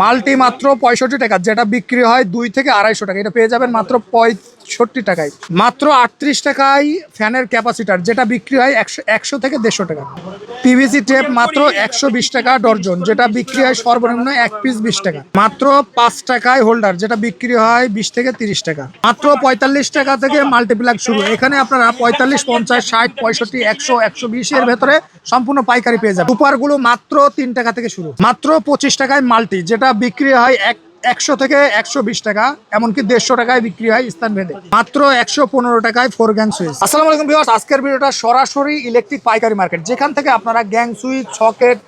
Multi মাত্র পঁয়ষট্টি টাকা, যেটা বিক্রি হয় দুই থেকে আড়াইশো টাকা। এটা পেয়ে যাবেন মাত্র পঁয়ষট্টি টাকায়। মাত্র আটত্রিশ টাকায় ফ্যানের ক্যাপাসিটার, যেটা বিক্রি হয় একশো একশো থেকে দেড়শো টাকা। পিভিসি টেপ মাত্র একশো বিশ টাকা ডর্জন, যেটা বিক্রি হয় সর্বনিম্ন এক পিস বিশ টাকা। মাত্র পাঁচ টাকায় হোল্ডার, যেটা বিক্রি হয় বিশ থেকে তিরিশ টাকা। মাত্র পঁয়তাল্লিশ টাকা থেকে মাল্টিপ্লাগ শুরু। এখানে আপনারা পঁয়তাল্লিশ, পঞ্চাশ, ষাট, পঁয়ষট্টি, একশো একশো বিশ এর ভেতরে সম্পূর্ণ পাইকারি পেয়ে যাবেন। সুপারগুলো মাত্র তিন টাকা থেকে শুরু। মাত্র পঁচিশ টাকায় মাল্টি, যেটা বিক্রি হয় এক একশো থেকে একশো বিশ টাকা এমনকি দেড়শো টাকায় বিক্রি হয় স্থান ভেদে। মাত্র একশো পনেরো টাকায় ফোর গ্যাং সুইচ আসসালামু আলাইকুম ভিউয়ার্স আজকের ভিডিওটা সরাসরি ইলেকট্রিক পাইকারি মার্কেট যেখান থেকে আপনারা গ্যাং সুইচ সকেট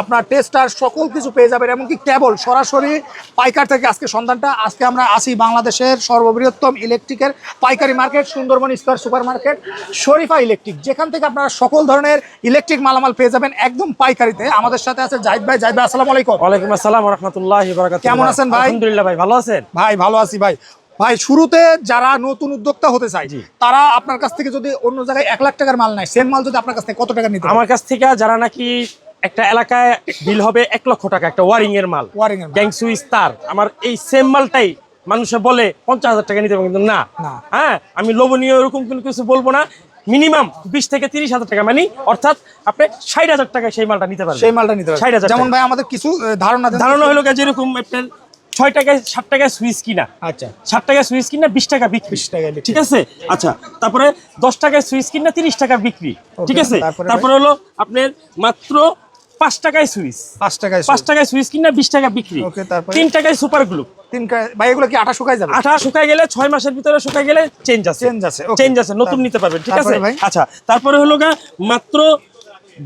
আপনার টেস্টার সকল কিছু পেয়ে যাবেন এমনকি কেবল সরাসরি পাইকার থেকে আজকে সন্ধানটা। আজকে আমরা আসি বাংলাদেশের সর্ববৃহত্তম ইলেকট্রিকের পাইকারি market Sundarban square super market Sharifa electric যেখান থেকে আপনারা সকল ধরনের ইলেকট্রিক মালামাল পেয়ে যাবেন একদম পাইকারিতে। আমাদের সাথে আছে জাহিদ ভাই। জাহিদ ভাই আসসালামু আলাইকুম। ওয়ালাইকুম আসসালাম রহমতুল্লাহ কেমন আছেন ভাই? আলহামদুলিল্লাহ ভাই ভালো আছেন? ভাই ভালো আছি ভাই। ভাই শুরুতে যারা নতুন উদ্যোক্তা হতে চায় তারা আপনার কাছ থেকে যদি অন্য জায়গায় এক লাখ টাকার মাল নেয় সেম মাল যদি আপনার কাছ থেকে কত টাকা নিতে আমার কাছ থেকে যারা নাকি একটা এলাকায় বিল হবে এক লক্ষ টাকা একটা ওয়ারিং এর মাল। Wiring এর আমার এই সেম মালটাই মানুষে বলে পঞ্চাশ হাজার টাকা নিতে কিন্তু না। হ্যাঁ আমি লোভনীয় এরকম কোনো কিছু বলব না। মিনিমাম বিশ থেকে তিরিশ হাজার টাকা মানে অর্থাৎ আপনি ষাট হাজার টাকায় সেই মালটা নিতে পারবেন। সেই মালটা নিতে ষাট পারবেন হাজার যেমন ভাই আমাদের কিছু ধারণা ধারণা হলো যেরকম আপনার ছয় টাকায় ষাট টাকায় সুইচ কিনা। আচ্ছা। ষাট টাকায় সুইচ কিনা বিশ টাকা বিক্রি। 20 টাকায় ঠিক আছে? আচ্ছা তারপরে দশ টাকায় সুইচ কিনা তিরিশ টাকা বিক্রি। ঠিক আছে? তারপরে হলো আপনার মাত্র পাঁচ টাকায় সুইচ পাঁচ টাকায় পাঁচ টাকায় সুইচ কিনা বিশ টাকা বিক্রি। তিন টাকায় সুপার গ্লু তিন ভাই এগুলো কি আটা শুকায় যাবে? শুকায় গেলে ছয় মাসের ভিতরে শুকায় গেলে চেঞ্জ আছে। Change আছে, চেঞ্জ আছে নতুন নিতে পারবেন ঠিক আছে? আচ্ছা তারপরে হলো গা মাত্র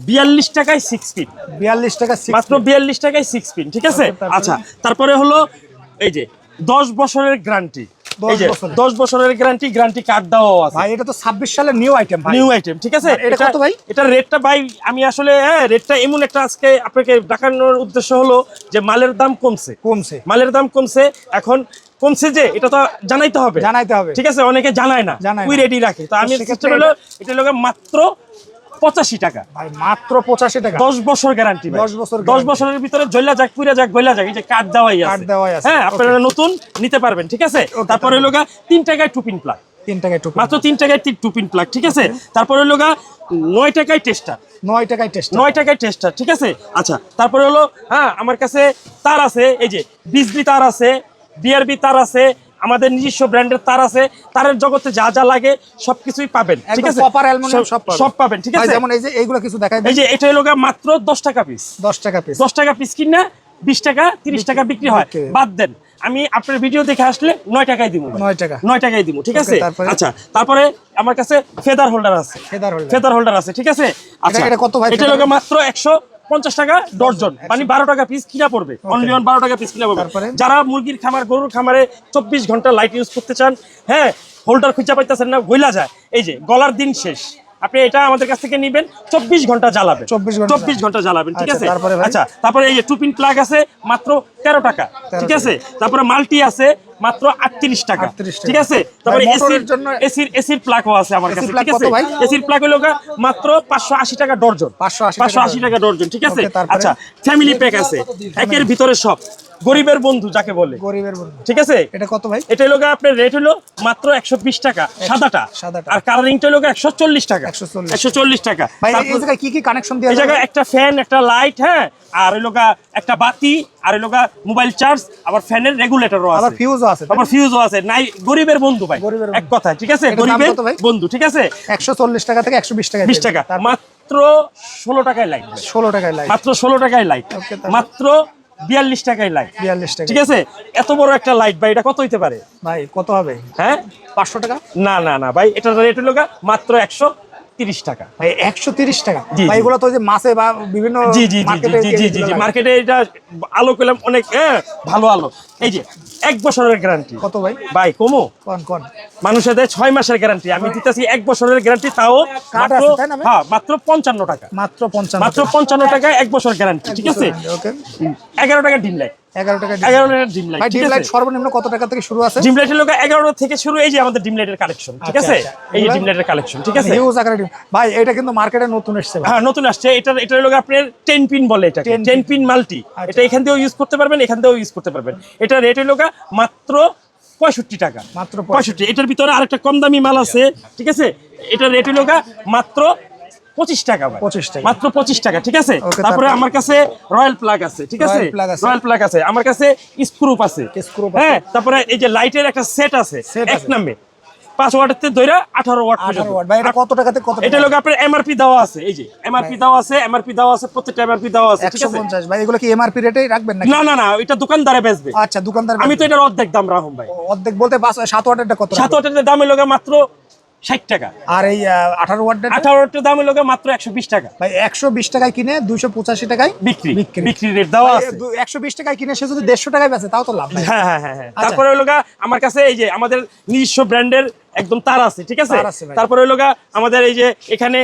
বিয়াল্লিশ টাকায় সিক্স পিন বিয়াল্লিশ টাকা মাত্র বিয়াল্লিশ টাকায় সিক্স পিন ঠিক আছে? আচ্ছা তারপরে? হলো এই যে দশ বছরের গ্যারান্টি 10 এই যে বছরের। দশ বছরের গ্যারান্টি গ্যারান্টি কার্ড দেওয়া আছে। ভাই এটা তো ছাব্বিশ সালের নিউ আইটেম নিউ আইটেম ঠিক আছে? এটা কত ভাই? এটা রেটটা ভাই আমি আসলে হ্যাঁ রেটটা এমন একটা আজকে আপনাকে দেখানোর উদ্দেশ্য হলো যে মালের দাম কমছে। কমছে। মালের দাম কমছে এখন কমছে যে এটা তো জানাইতে হবে। জানাইতে হবে। ঠিক আছে? অনেকে জানায় না। জানায় রেডি রাখে। তো আমি তো এটা হলো মাত্র পঁচাশি টাকা। ভাই মাত্র পঁচাশি টাকা। দশ বছর গ্যারান্টি 10 বছর দশ বছরের ভিতরে জল্লা যাক পুরা যাক গল্লা যাক এই যে কার্ড দেওয়াই আছে। দেওয়াই আছে, হ্যাঁ আপনারা নতুন নিতে পারবেন ঠিক আছে? তারপরে। হলো তিন টাকায় টুপিন প্লাগ তিন টাকায় টুকু মাত্র তিন টাকায় টুপিন প্লাগ ঠিক আছে? তারপরে হলো নয় টাকায় টেস্টার নয় টাকায় টেস্ট নয় টাকায় টেস্টার ঠিক আছে? আচ্ছা তারপরে হলো হ্যাঁ আমার কাছে তার আছে এই যে বিজলি তার আছে বিআরবি তার আছে আমাদের নিজস্ব ব্র্যান্ডের তার আছে তারের জগতে যা যা লাগে সবকিছুই পাবেন ঠিক আছে? কপার অ্যালুমিনিয়াম সব পাবেন। সব পাবেন ঠিক আছে? যেমন এই যে এইগুলো কিছু দেখাই এই যে এটা হলো মাত্র দশ টাকা পিস দশ টাকা পিস দশ টাকা পিস কিনা বিশ টাকা তিরিশ টাকা বিক্রি হয়। বাদ দেন আমি আপনার ভিডিও দেখে আসলে নয় টাকায় দিব নয় টাকা। নয় টাকায় দিব ঠিক আছে? আচ্ছা তারপরে আমার কাছে ফেদার হোল্ডার আছে। Feather holder। ফেদার হোল্ডার আছে ঠিক আছে? আচ্ছা এটা কত ভাই এটা লোকে মাত্র একশো পঞ্চাশ টাকা ডর্জন মানে বারো টাকা পিস কিনা পড়বে। অনলি অন বারো টাকা পিস কিনা পড়বে। যারা মুরগির খামার গরুর খামারে চব্বিশ ঘণ্টা লাইট ইউজ করতে চান হ্যাঁ হোল্ডার খুঁজে পাইতেছেন না গইলা যায়। এই যে গলার দিন শেষ। আপনি এটা আমাদের কাছ থেকে নিবেন চব্বিশ ঘণ্টা জ্বালাবেন। 24 চব্বিশ ঘণ্টা জ্বালাবেন ঠিক আচ্ছা, আছে? আচ্ছা তারপরে এই যে টুপিন প্লাগ আছে মাত্র তেরো টাকা ঠিক আছে? তারপরে মাল্টি আছে মাত্র আটত্রিশ টাকা। 38 টাকা। ঠিক আছে? তারপরে এসির জন্য- এসির এসির প্লাগও আছে আমার কাছে ঠিক আছে? এসির প্লাক হলো মাত্র পাঁচশো আশি টাকা ডর্জন। 580 টাকা পাঁচশো আশি টাকা ডর্জন। ঠিক আছে? আচ্ছা ফ্যামিলি প্যাক আছে। একের ভিতরে সব। গরিবের বন্ধু যাকে বলে। গরিবের বন্ধু। ঠিক আছে? এটা কত ভাই? এটা হলো আপনার রেট হলো মাত্র একশো বিশ টাকা সাদাটা। সাদাটা। আর কালারিংটা হলো একশো চল্লিশ টাকা। 140 একশো চল্লিশ টাকা। ভাই এই জায়গায় কি কি কানেকশন এই জায়গায় একটা ফ্যান একটা লাইট হ্যাঁ? আর লোকা একটা বাতি আর লোকা মোবাইল চার্জ আবার ফ্যানের রেগুলেটরও আবার আছে। ফিউজও আছে আবার ফিউজও আছে। নাই গরিবের বন্ধু ভাই। গরিবের এক কথা ঠিক আছে? গরিবের? বন্ধু ঠিক আছে? একশো চল্লিশ টাকা থেকে একশো বিশ টাকা বিশ টাকা। মাত্র ষোলো টাকায় লাইট ষোলো টাকায় লাইট মাত্র ষোলো টাকায় লাইট মাত্র বিয়াল্লিশ টাকায় লাইট বিয়াল্লিশ টাকা ঠিক আছে? এত বড় একটা লাইট ভাই এটা কত হইতে পারে? ভাই কত হবে? হ্যাঁ? পাঁচশো টাকা? না না না ভাই এটার রেট হলো মাত্র একশো তিরিশ টাকা। ভাই একশো তিরিশ টাকা? ভাই। এগুলো তো যে মাছে বা বিভিন্ন জি জি জি জি জি জি। মার্কেটে এটা আলো পেলাম অনেক হ্যাঁ ভালো আলো। এই যে এক বছরের গ্যারান্টি কত ভাই? ভাই কমো? কোন কোন? মানুষের দেয় ছয় মাসের গ্যারান্টি আমি দিতেছি এক বছরের গ্যারান্টি তাও মাত্র? হ্যাঁ মাত্র পঞ্চান্ন টাকা। মাত্র পঞ্চান্ন মাত্র পঞ্চান্ন টাকা এক বছর গ্যারান্টি ঠিক আছে? এগারো টাকা ডিম লাইট এগারো টাকা এগারো টাকার ডিম লাইট ডিম লাইট সর্বনিম্ন কত টাকা থেকে শুরু আছে? ডিম লাইটের লোক এগারো থেকে শুরু এই যে আমাদের ডিম লাইটের কালেকশন ঠিক আচ্ছা, আছে? আচ্ছা। এই যে ডিম লাইটের কালেকশন ঠিক আছে? হিউজ আকারে ডিম। ভাই এটা কিন্তু মার্কেটে নতুন এসেছে হ্যাঁ নতুন আসছে। এটা লোক আপনার পিন বলে এটা 10 টেন পিন মাল্টি আচ্ছা। এটা এখান ইউজ করতে পারবেন এখান ইউজ করতে পারবেন। এটা রেট হলো মাত্র পঁয়ষট্টি টাকা। মাত্র পঁয়ষট্টি। এটার ভিতরে আরেকটা কম দামি মাল আছে ঠিক আছে? এটার রেট হলো মাত্র পঁচিশ টাকা 25 টাকা। মাত্র পঁচিশ টাকা ঠিক আছে? তারপরে আমার কাছে রয়্যাল প্লাগ আছে ঠিক আছে। রয়্যাল প্লাগ আছে। আমার কাছে স্ক্রুপ আছে। হ্যাঁ তারপরে এই যে লাইটের একটা সেট আছে এক আছে। নামে। পাঁচ ওয়াটের থেকে ধরে আঠারো ওয়াট পর্যন্ত। ওয়াট। ভাই এটা কত টাকাতে কত এটা লোক আপনার এমআরপি দেওয়া আছে এই যে। এমআরপি দেওয়া আছে এমআরপি দেওয়া আছে প্রত্যেকটা এমআরপি দেওয়া আছে ঠিক আছে? পঞ্চাশ। ভাই এগুলো কি এমআরপি রেটেই রাখবেন না না না এটা দোকানদারে বেচবে। আচ্ছা দোকানদার আমি তো এটার অর্ধেক দাম রাখুন ভাই। অর্ধেক বলতে সাত ওয়াটেরটা কত সাত? ওয়াটের দাম লোক মাত্র ষাট টাকা। আর এই আঠারো ওয়ার্ডের আঠারো ওয়াটের দাম লোক মাত্র একশো বিশ টাকা। ভাই একশো বিশ টাকায় কিনে দুইশো পঁচাশি টাকায় বিক্রি। বিক্রি। রেট দেওয়া আছে। একশো বিশ টাকায় কিনে সে যদি দেড়শো টাকায় বেচে তাও তো লাভ হ্যাঁ হ্যাঁ হ্যাঁ হ্যাঁ। আচ্ছা। তারপরে হলো আমার কাছে এই যে আমাদের নিজস্ব ব্র্যান্ডের একদম তার আছে ঠিক আছে। তারপরে হলো আমাদের এই যে এখানে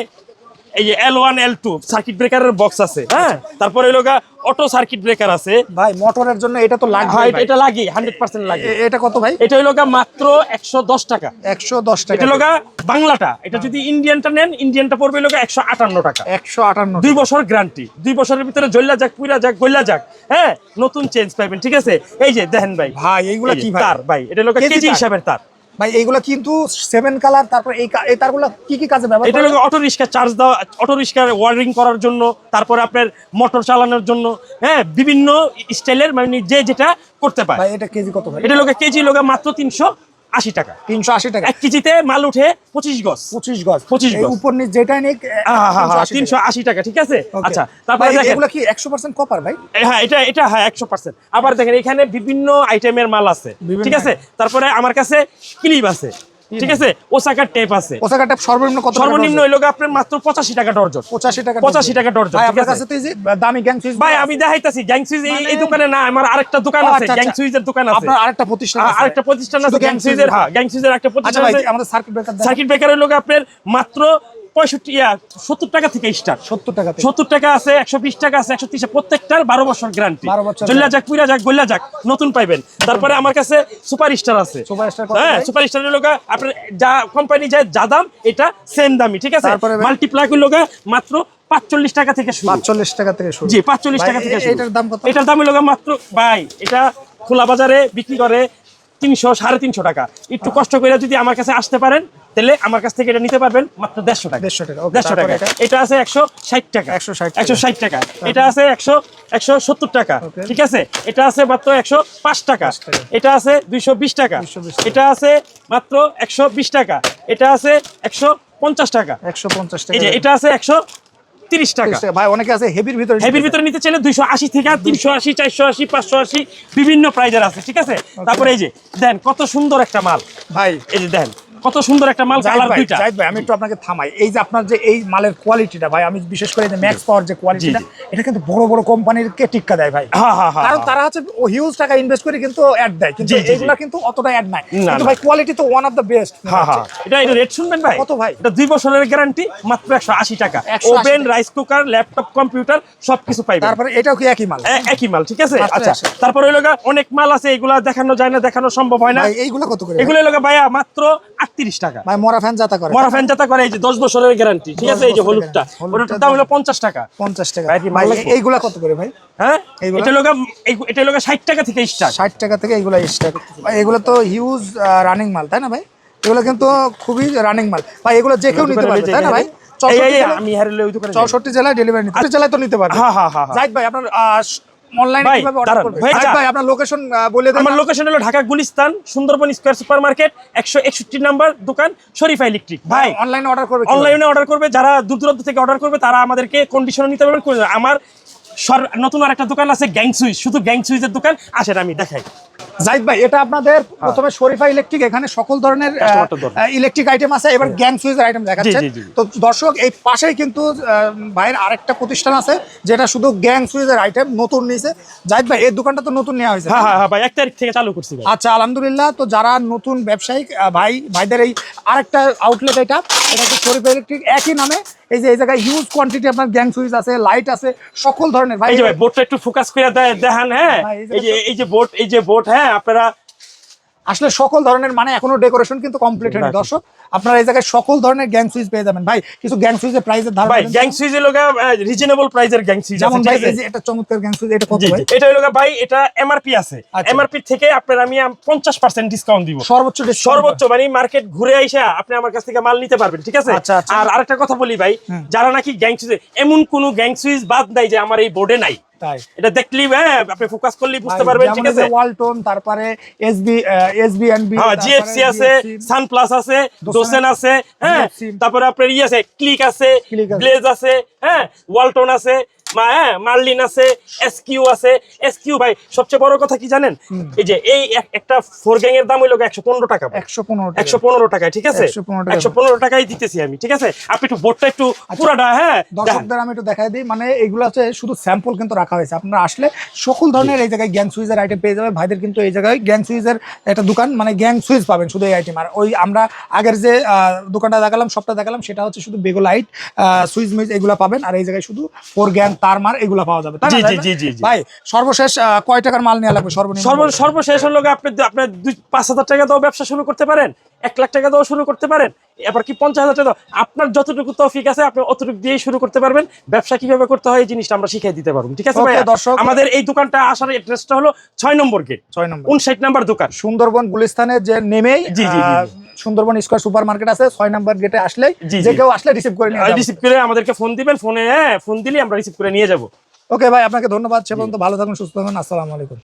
এই যে L one L two circuit ব্রেকারের box আছে হ্যাঁ? তারপরে হলো অটো সার্কিট ব্রেকার আছে। ভাই মোটরের জন্য এটা তো লাগবে হ্যাঁ এটা- লাগে হান্ড্রেড পার্সেন্ট লাগে এটা কত ভাই? এটা হলো মাত্র একশো দশ টাকা। একশো দশ টাকা। এটা হলো বাংলাটা। এটা যদি ইন্ডিয়ানটা নেন ইন্ডিয়ানটা পড়বে হলো গা একশো আটান্ন টাকা। একশো আটান্ন দুই বছর গ্যারান্টি দুই বছরের ভিতরে জল্লা যাক পুরা যাক গল্লা যাক হ্যাঁ? নতুন চেঞ্জ পাইবেন ঠিক আছে? এই যে দেখেন ভাই। ভাই এইগুলা কি ভাই? তার ভাই। এটা কেজি কেজি হিসাবের তার। ভাই এইগুলো কিন্তু সেভেন কালার তারপর এই এই তারগুলো কি কি কাজে ব্যবহার এটা হলো অটো রিক্সা চার্জ দেওয়া অটো রিক্সার ওয়ারিং করার জন্য তারপরে আপনার মোটর চালানোর জন্য হ্যাঁ বিভিন্ন স্টাইলের মানে যে যেটা করতে পারে। ভাই এটা কেজি কত ভাই? এটা লোকে কেজি লোকে মাত্র তিনশো আশি টাকা। তিনশো আশি টাকা। এক কেজিতে মাল উঠে পঁচিশ গজ। পঁচিশ গজ। পঁচিশ গজ। উপর নিচ যেটাই নিক তিনশো আশি টাকা। ঠিক আছে? আচ্ছা তারপরে এগুলো কি একশো পার্সেন্ট কপার ভাই? হ্যাঁ এটা এটা হ্যাঁ একশো পার্সেন্ট আবার দেখেন এখানে বিভিন্ন আইটেমের মাল আছে। ঠিক আছে? তারপরে আমার কাছে ক্লিপ আছে। ঠিক আছে? ওসাকার টেপ আছে। ওসাকাটা সর্বনিম্ন কত সর্বনিম্ন হইল আপনার মাত্র পঁচাশি টাকা ডর্জন পঁচাশি টাকা 85 টাকা ডর্জন, ভাই আপনার? কাছে তো এই দামি গ্যাং সুইচ ভাই আমি দেখাইতাছি গ্যাং সুইজ এই এই দোকানে না আমার আরেকটা দোকান আছে আচ্ছা, গ্যাং সুইচের সুইজের দোকান আছে। আপনার আরেকটা প্রতিষ্ঠান আছে। আরেকটা প্রতিষ্ঠান আছে গ্যাং সুইচের? হ্যাঁ গ্যাং সুইজের একটা আচ্ছা প্রতিষ্ঠান আছে। আমাদের সার্কিট ব্রেকার সার্কিট ব্রেকারের লোক আপনার মাত্র পঁয়ষট্টি সত্তর টাকা থেকে স্টার্ট সত্তর টাকা সত্তর টাকা আছে একশো বিশ টাকা আছে একশো তিরিশ প্রত্যেকটার বারো বছর গ্যারান্টি 12 বছর জল্লা যাক পুরা যাক গোল্লা যাক নতুন পাইবেন। তারপরে আমার কাছে সুপার স্টার আছে হ্যাঁ? সুপার স্টারের লোক আপনার যা কোম্পানি যায় যা দাম এটা সেম দামি ঠিক আছে? মাল্টিপ্লাকের লোক মাত্র পাঁচচল্লিশ টাকা থেকে পাঁচচল্লিশ টাকা থেকে জি পাঁচচল্লিশ টাকা থেকে এটার দাম কত? এটার দাম হলো মাত্র ভাই এটা খোলা বাজারে বিক্রি করে তিনশো সাড়ে তিনশো টাকা। একটু কষ্ট করে যদি আমার কাছে আসতে পারেন তাহলে আমার কাছ থেকে এটা নিতে পারবেন মাত্র দেড়শো টাকা। 150 টাকা, দেড়শো টাকা। এটা? আছে একশো ষাট টাকা। 160 টাকা। একশো ষাট টাকা। এটা আছে একশো একশো সত্তর টাকা। ঠিক আছে? এটা আছে মাত্র একশো পাঁচ টাকা। এটা আছে দুইশো বিশ টাকা। এটা আছে মাত্র একশো বিশ টাকা। এটা আছে একশো পঞ্চাশ টাকা। একশো পঞ্চাশ টাকা। এটা আছে একশো তিরিশ টাকা। ভাই অনেকে আছে হেভির ভিতরে হেভির ভিতরে নিতে চাইলে দুইশো আশি থেকে তিনশো আশি চারশো আশি পাঁচশো আশি বিভিন্ন প্রাইজের আছে। ঠিক আছে? তারপরে এই যে দেন কত সুন্দর একটা মাল। ভাই। এই যে দেন। কত সুন্দর একটা মাল কালার দুইটা। জাহিদ ভাই আমি একটু আপনাকে থামাই। এই যে আপনার যে এই মালের কোয়ালিটিটা ভাই আমি বিশেষ করে যে ম্যাক্স পাওয়ার যে কোয়ালিটিটা এটা কিন্তু বড় বড় কোম্পানির কে টিক্কা দেয় ভাই। হ্যাঁ হ্যাঁ হ্যাঁ কারণ তারা হচ্ছে হিউজ টাকা ইনভেস্ট করে কিন্তু অ্যাড দেয়। কিন্তু। এগুলা কিন্তু অতটা অ্যাড নাই। কিন্তু ভাই কোয়ালিটি তো ওয়ান অফ দ্য বেস্ট এটা এটা রেট শুনবেন ভাই? কত ভাই? এটা দুই বছরের গ্যারান্টি মাত্র একশো আশি টাকা। 180 oven rice cooker laptop computer সবকিছু পাইবেন। তারপরে এটাও কি একই মাল? একই মাল ঠিক আছে? আচ্ছা তারপরে হলো অনেক মাল আছে এগুলা দেখানো যায় না দেখানো সম্ভব হয় না। ভাই এইগুলো কত করে এগুলো ভাইয়া মাত্র আটত্রিশ টাকা। ভাই মরা ফ্যান করে। মরা ফ্যান জাতা করে এই যে দশ বছরের গ্যারান্টি ঠিক আছে? এই যে হলুদটা। হলুদটার দাম হলো পঞ্চাশ টাকা। পঞ্চাশ টাকা। ভাই? এইগুলা কত করে ভাই? হ্যাঁ? এটা লোক এটা লোক ষাট টাকা থেকে স্টার্ট ষাট টাকা থেকে এইগুলো স্টার্ট ভাই এগুলো তো হিউজ রানিং মাল তাই না ভাই? এগুলো কিন্তু খুবই রানিং মাল। ভাই এগুলো যে কেউ নিতে পারবে তাই না ভাই? আমি হারলে ওই দোকানে চৌষট্টি জেলায় ডেলিভারি নিতে জেলায় তো নিতে পারবে। হ্যাঁ, হ্যাঁ, হ্যাঁ, হ্যাঁ। জাহিদ ভাই আপনার অনলাইনে কীভাবে অর্ডার দাঁড়ান, ভাই, জাহিদ যা। ভাই আপনার লোকেশন বলে দেন আমার লোকেশন হলো Dhaka Gulistan Sundarban square super market একশো একষট্টি নাম্বার দোকান শরীফা ইলেকট্রিক ভাই অনলাইনে অর্ডার করবে অনলাইনে অর্ডার করবে যারা দূর দূরান্ত থেকে অর্ডার করবে তারা আমাদেরকে কন্ডিশনে নিতে পারবেন। আমার নতুন আর একটা দোকান আছে গ্যাং সুইচ শুধু গ্যাং সুইচের দোকান। আসেন আমি দেখাই। জাহিদ ভাই এটা আপনাদের প্রথমে শরীফা ইলেকট্রিক এখানে সকল ধরনের ইলেকট্রিক আইটেম আছে। এবার গ্যাং সুইচের আইটেম জি। তো দর্শক এই পাশেই কিন্তু ভাইয়ের আরেকটা প্রতিষ্ঠান আছে যেটা শুধু গ্যাং সুইচের আইটেম নতুন নিয়েছে জাহিদ ভাই এই দোকানটা তো নতুন নেওয়া হয়েছে হ্যাঁ হ্যাঁ হ্যাঁ ভাই এক তারিখ থেকে চালু করছি আচ্ছা আলহামদুলিল্লাহ। তো যারা নতুন ব্যবসায়িক ভাই ভাইদের এই আরেকটা আউটলেট এটা এটা হচ্ছে শরীফ ইলেকট্রিক একই নামে। এই যে এই জায়গায় হিউজ কোয়ান্টিটি আপনার গ্যাং সুইচ আছে লাইট আছে সকল ধরনের। ভাই এই যে বোর্ডটা একটু ফোকাস করে দেখান হ্যাঁ। এই যে এই যে এই যে বোর্ড এই যে বোর্ড হ্যাঁ। আপনারা আসলে সকল ধরনের মানে এখনও ডেকোরেশন কিন্তু কমপ্লিট হয়নি। দর্শক আপনারা এই জায়গায় সকল ধরনের গ্যাং সুইচ পেয়ে যাবেন। ভাই কিছু গ্যাং সুইচের প্রাইসের ধারণা ভাই গ্যাং সুইজের লোক রিজনেবল প্রাইজের গ্যাং সুইজ যেমন ভাই এই যে এটা চমৎকার গ্যাং সুইচ এটা কত ভাই? এটা হলো ভাই এটা এমআরপি আছে। আচ্ছা। এমআরপি থেকে আপনার আমি পঞ্চাশ পার্সেন্ট ডিসকাউন্ট দিব। সর্বোচ্চ সর্বোচ্চ মানে মার্কেট ঘুরে আইসা আপনি আমার কাছ থেকে মাল নিতে পারবেন ঠিক আছে? আচ্ছা, আচ্ছা। আর আরেকটা কথা বলি ভাই যারা নাকি গ্যাং সুইজ এমন কোন গ্যাং সুইজ বাদ নাই যে আমার এই বোর্ডে নাই। তাই। এটা দেখলি হ্যাঁ আপনি ফোকাস করলেই বুঝতে পারবেন ঠিক আছে? ওয়ালটন তারপরে এসবি এসবি এনবি হ্যাঁ জিএফসি আছে সানপ্লাস আছে দোসেন আছে হ্যাঁ তারপরে আপনার ই আছে ক্লিক আছে। ব্লেজ আছে। হ্যাঁ ওয়ালটন আছে মা হ্যাঁ মার্লিন আছে এসকিউ আছে। এসকিউ ভাই সবচেয়ে বড় কথা কি জানেন? এই যে এই একটা ফোর গ্যাং এর দাম হইল একশো পনেরো টাকা একশো পনেরো একশো পনেরো টাকায় ঠিক আছে? 115 একশো পনেরো টাকায় দিতেছি আমি ঠিক আছে? আপনি একটু বোর্ডটা একটু পুরাটা হ্যাঁ দর্শকদের আমি একটু দেখাই দিই মানে এগুলো হচ্ছে শুধু স্যাম্পল কিন্তু রাখা হয়েছে। আপনারা আসলে সকল ধরনের এই জায়গায় গ্যাং সুইচের আইটেম পেয়ে যাবে ভাইদের কিন্তু এই জায়গায় গ্যাং সুইচের একটা দোকান মানে গ্যাং সুইচ পাবেন শুধু এই আইটেম আর ওই আমরা আগের যে দোকানটা দেখালাম সবটা দেখালাম সেটা হচ্ছে শুধু বেগো লাইট সুইচ মিচ এগুলো পাবেন। আর এই জায়গায় শুধু ফোর গ্যাং তার মার এগুলো পাওয়া যাবে জি, জি, জি, জি। ভাই সর্বশেষ কয় টাকার মাল নেওয়া লাগবে? সর্বশেষ সর্ব সর্বশেষ হলো আপনি আপনার দুই পাঁচ হাজার টাকা দাও ব্যবসা শুরু করতে পারেন। এক লাখ টাকা দাও শুরু করতে পারেন এবার কি পঞ্চাশ হাজার টাকা আপনার যতটুকু তৌফিক আছে আপনি অতটুকু দিয়েই শুরু করতে পারবেন। ব্যবসা কীভাবে করতে হয় এই জিনিসটা আমরা শিখিয়ে দিতে পারব। ঠিক আছে ভাই দর্শক। আমাদের এই দোকানটা আসার অ্যাড্রেসটা হলো ছয় নম্বর গেট ছয় নম্বর। উনষাট নাম্বার দোকান। সুন্দরবন গুলিস্তানের যে নেমেই জি, জি, সুন্দরবন স্কোয়ার সুপার মার্কেট আছে ছয় নম্বর গেটে আসলে যে কেউ আসলে রিসিভ করে নিয়ে রিসিভ করে আমাদেরকে ফোন দিবেন ফোনে হ্যাঁ ফোন দিলে আমরা রিসিভ করে নিয়ে যাব। ওকে ভাই আপনাকে ধন্যবাদ। সে পর্যন্ত ভালো থাকুন সুস্থ থাকুন। আসসালামু আলাইকুম।